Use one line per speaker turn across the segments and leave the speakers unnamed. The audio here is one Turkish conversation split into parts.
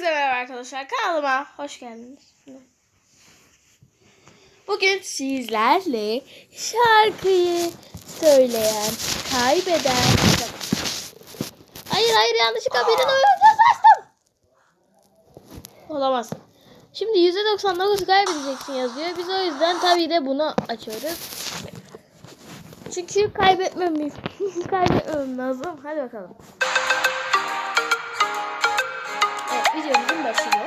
Herkese merhaba arkadaşlar. Kanalıma hoş geldiniz. Bugün sizlerle şarkıyı söyleyen, kaybeden... Hayır hayır yanlışlıkla birine bastım. Olamaz. Şimdi %99 kaybedeceksin yazıyor. Biz o yüzden tabii de bunu açıyoruz. Çünkü kaybetmem kaybetmem lazım. Hadi bakalım. Videomuzun başlıyor.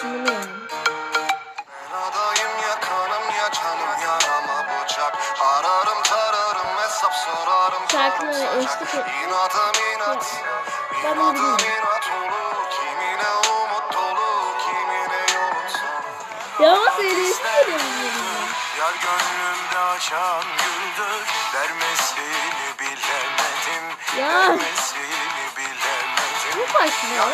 Şimdi yani.
Adayım ya kanım ya canım yarama bıçak. Ararım tararım hesap sorarım.
Şarkının eşlik et-
İnadım inat.
Ben bunu bilmiyorum.
Kimine umut dolu Kimine yolun sonu.
Ya serisi geliyor
Yar gönlümde açan güldür. Vermesini bilemedim.
Ya.
Vermesini
Bu başlıyor.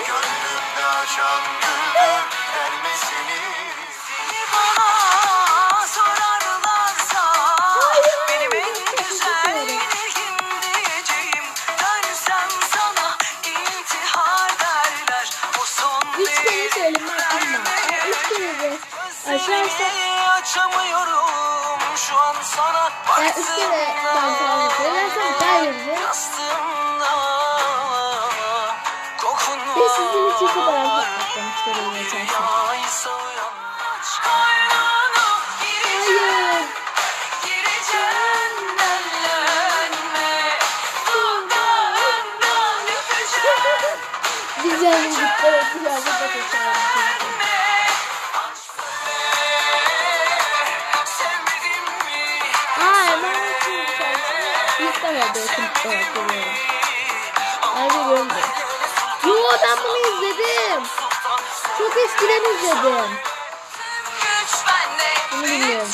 Gözlerimi açamıyorum. Şu an sana
ben kere ben fazla söylersem kaybedeceğim.
Yastığımda
Ve sizin için fotoğraf.
Yağıysa uyan aç kaynağına
Hayır. Biz yani gitti. Biraz da fotoğraf? Aa hemen açayım şarkıyı. İlk defa böyle evet görüyorum. Ben bunu izledim. Çok eskiden izledim. Bunu bilmiyorum.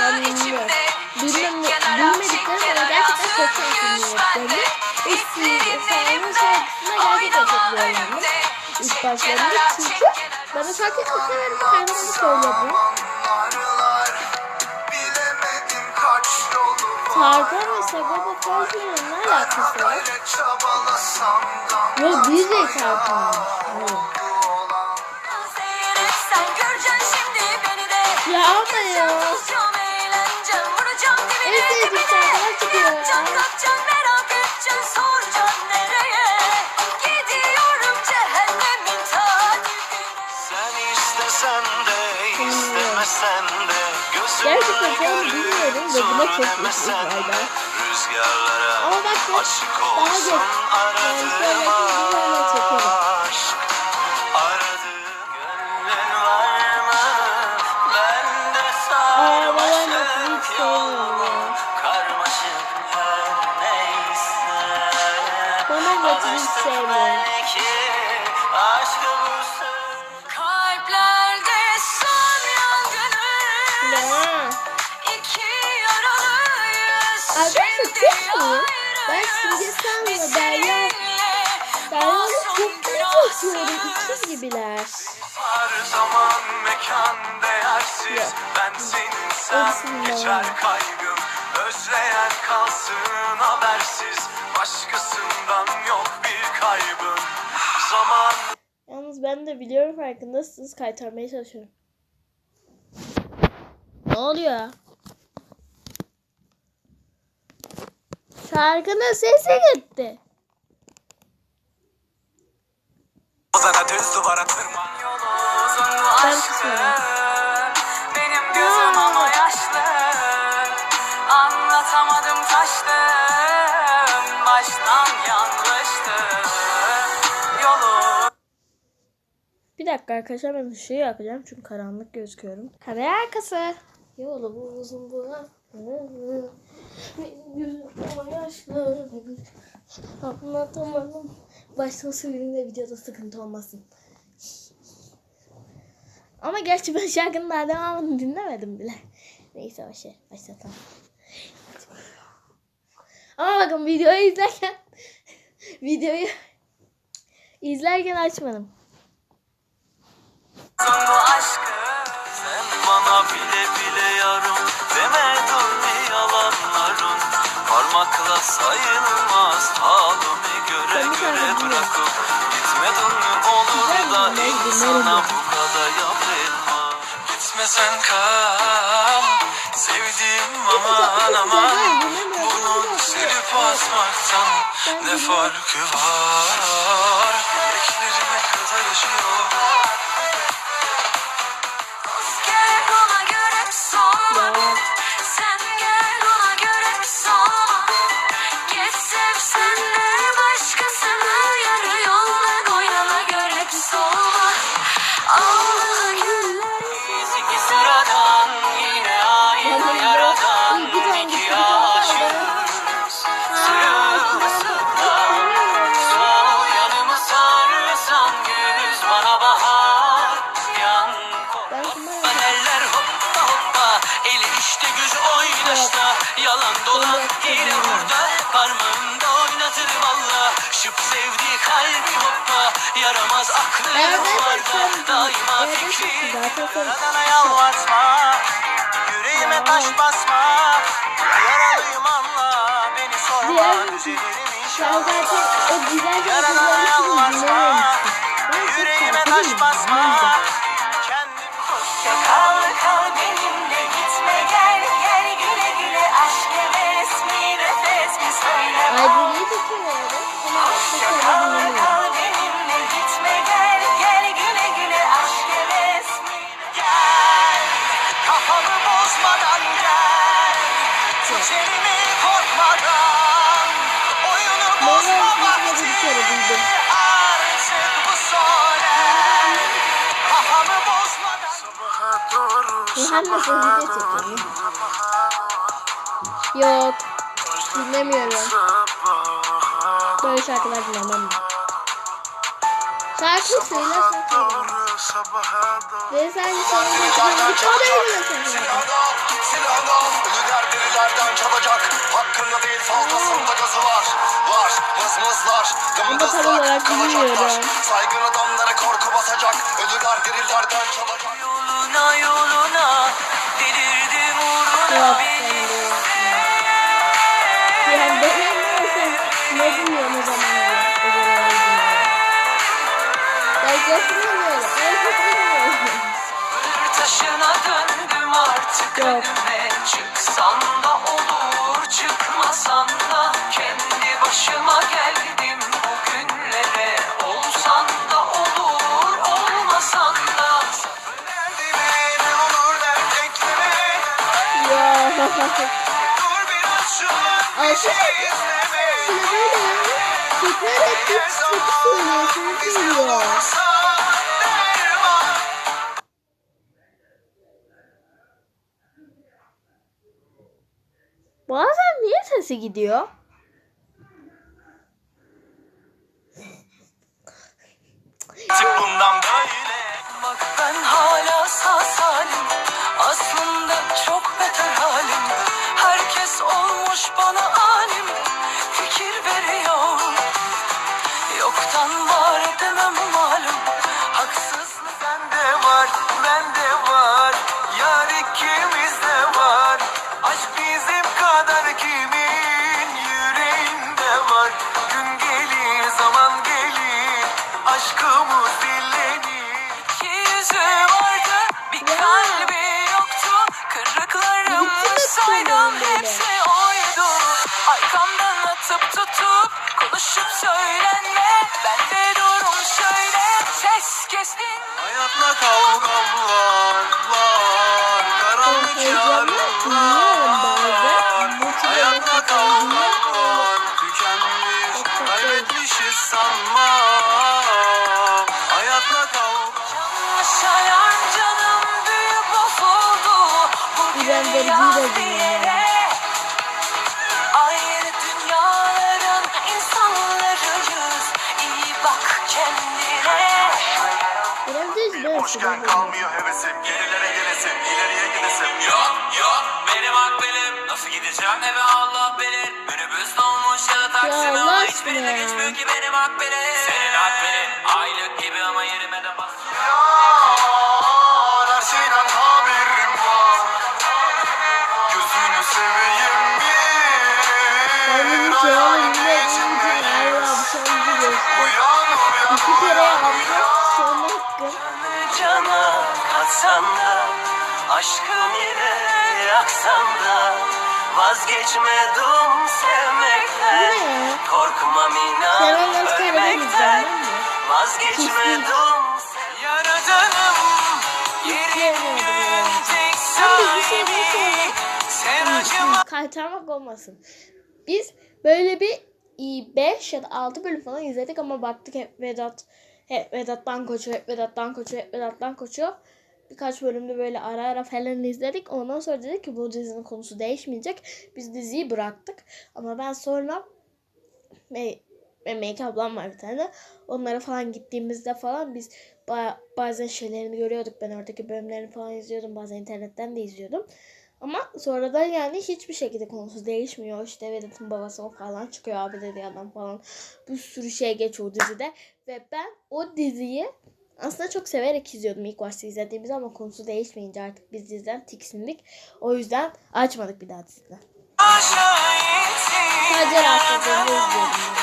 Ben bilmiyorum. Bilmem, bilmediklerim
kenara
gerçekten çok
Güç
şanslı
bende
Eski
Hissettiğim
Sarı'nın
elimde
şarkısına gerçekten çok beğendim. İlk başlarında çünkü ben o şarkıyı çok severim. Kendimi söyledi.
Anlarlar Bilemedim kaç yolu
Tarkan ve Sagopa Kajmer'in ne alakası var?
Göreceksin şimdi beni de
Ya ama ya. En sevdiğim şarkılar çıkıyor ya.
Yapacaksın, kaçacaksın, merak edeceksin, soracaksın nereye? Gidiyorum cehennemin ta dibine.
Sen istesen de istemesen de
Gerçekten ben bilmiyorum ve buna çok
de
galiba.
Rüzgarlara
daha
olsun
geç. Arkadaşlar çok iyi. Ben. Simge San'la Derya Derya'yı çok
günahsız.
çekiyorum. İkiz gibiler.
Her zaman mekan değersiz
Yok.
Ben senin sen geçer kaygım Özleyen kalsın habersiz Başkasından yok bir kaybım Zaman
Yalnız ben de biliyorum farkındasınız. Kaytarmaya çalışıyorum. Ne oluyor Şarkının sesi gitti.
Ozana düz duvara tırman
Yolu uzun bu
Ben
aşkın.
kısmıyorum.
Benim gözüm ama yaşlı Anlatamadım taştım Baştan yanlıştı Yolu
Bir dakika arkadaşlar ben ışığı yakacağım çünkü karanlık gözüküyorum. Kamera arkası. Yolu bu uzun bu. Ama yaşlı. Anlatamadım. Baştan söyleyeyim de videoda sıkıntı olmasın. Ama gerçi ben şarkının daha devamını dinlemedim bile. Neyse başa başlatalım. Ama bakın videoyu izlerken videoyu izlerken açmadım.
uzun bu aşkın
Sen bana bile bile yarım Demedin mi yalanların Parmak
Unutmakla sayılmaz. Halimi göre göre bırakıp Gitmedin mi olur da insana bu kadar yapılma Gitmesen kal sevdiğim aman aman. Bunun silip atmaktan ne farkı var? Beklerime kadar yaşıyor Oh. Sevdiği kalbi hoppa yaramaz aklı
sen-
Daima fikri Yaradana yalvartma Yüreğime taş basma. Yaralıyım anla Beni sorma Düzelirim inşallah. Yaradana yalvartma. Yüreğime taş basma. Kendim
Kal kal benimle gitme. Gel Gel güle güle aşk resmi nefes mi söyle
Ay bu niye? Ama
Hoşça kal
Rihanna
sabaha
sözü de
doğru
çekelim. Yok. Dinlemiyorum. Böyle şarkılar dinlemem. Şarkı söyle
Sabaha
şarkı.
doğru Sabaha doğru
Ve sen söyle. Bir tane öyle şarkı.
Silahla, silahla Ölüler dirilerden çalacak Hakkında değil fazlasında gazı var Var, mızmızlar
Ama tam olarak bilmiyorum.
Saygın adamlara korku basacak Ölüler dirilerden çalacak
Yoluna yoluna
Yok.
Çıksan da olur çıkmasan da Kendi başıma geldim bugünlere Olsan da olur olmasan da
Ya.
Dur biraz
yapıyor.
izleme
Şimdi böyle tekrar et bir şarkı söylüyorsun söylüyor. Bazen niye sesi gidiyor?
Bundan Kavgam var Var
Boşken kalmıyor hevesim. Gerilere gelesim ileriye gidesim.
Yok yok benim aklım Nasıl gideceğim? Eve Allah bilir Minibüs dolmuş ya da taksi mi? Ama hiçbirine geçmiyor ki benim akbelim Senin akbelin aylık gibi ama yerime de bas
Yar her şeyden haberim var. Gözünü seveyim bir. Hayalin içindeyim.
Uyan uyan İki kere yaptım sonra cana katsan da Aşkın ile yaksan da Vazgeçmedim sevmekten? Korkmam inan ölmekten? Vazgeçmedim Yaradanım yerin tek sahibi. Sen acıma
Kaytarmak olmasın. Biz böyle bir 5 ya da 6 bölüm falan izledik ama baktık hep Vedat hep Vedat'tan koçuyor, hep Vedat'tan koçuyor, hep Vedat'tan koçuyor. Birkaç bölümde böyle ara ara falan izledik. Ondan sonra dedik ki bu dizinin konusu değişmeyecek. Biz diziyi bıraktık. Ama ben sonra ve Melike ablam var bir tane. Onlara falan gittiğimizde falan biz ba- bazen şeylerini görüyorduk. Ben oradaki bölümlerini falan izliyordum. Bazen internetten de izliyordum. Ama sonradan yani hiçbir şekilde konusu değişmiyor. İşte Vedat'ın babası o falan çıkıyor abi dedi adam falan. Bir sürü şey geçiyor dizide. Ve ben o diziyi aslında çok severek izliyordum ilk başta izlediğimiz ama konusu değişmeyince artık biz diziden tiksindik. O yüzden açmadık bir daha diziden. Sadece rahatsızlığını izliyordum.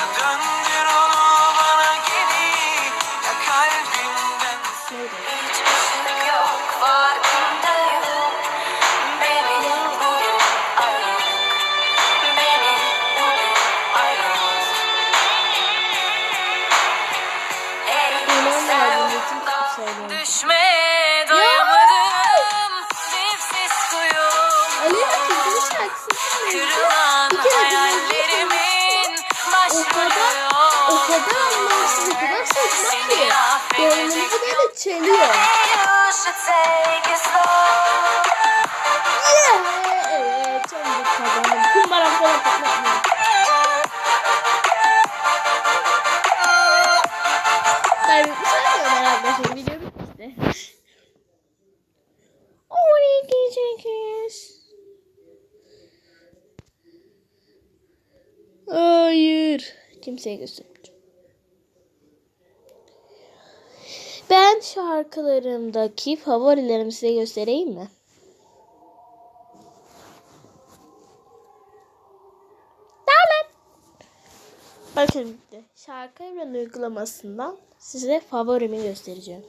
Kırılan hayallerimin
O kadar, o kadar anlamsız, o kadar saçma ki. Görünümüzü böyle çeliyor. Kimseye göstermeyeceğim. Ben şarkılarımdaki favorilerimi size göstereyim mi? Tamam. Bakın şarkı evren uygulamasından size favorimi göstereceğim.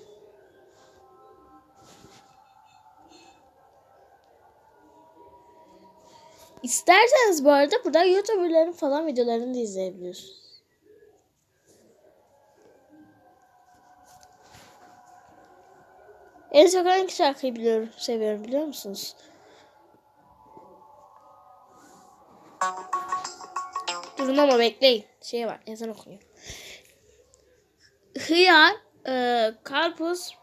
İsterseniz bu arada burada YouTuber'ların falan videolarını da izleyebiliyorsunuz. En çok hangi şarkıyı biliyorum, seviyorum biliyor musunuz? Durun ama bekleyin. Şey var, ezan okunuyor. Hıyar, e, karpuz,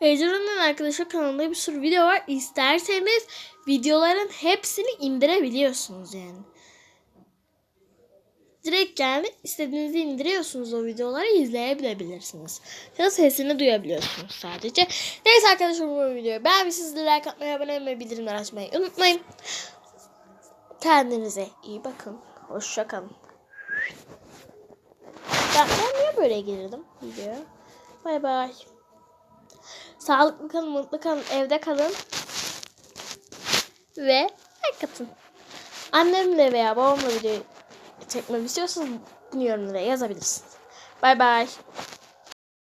Ecran'ın arkadaşlar kanalında bir sürü video var. İsterseniz videoların hepsini indirebiliyorsunuz yani. Direkt yani istediğinizi indiriyorsunuz o videoları izleyebilirsiniz. Ya sesini duyabiliyorsunuz sadece. Neyse arkadaşlar bu videoyu beğenmişsiniz. Like atmayı, abone olmayı, bildirimleri açmayı unutmayın. Kendinize iyi bakın. Hoşça kalın. Ben, ben niye böyle girdim videoya? Bay bay. Sağlıklı kalın, mutlu kalın, evde kalın. Ve like atın. Annemle veya babamla video çekmemi istiyorsanız bunu yorumlara yazabilirsiniz. Bay bay.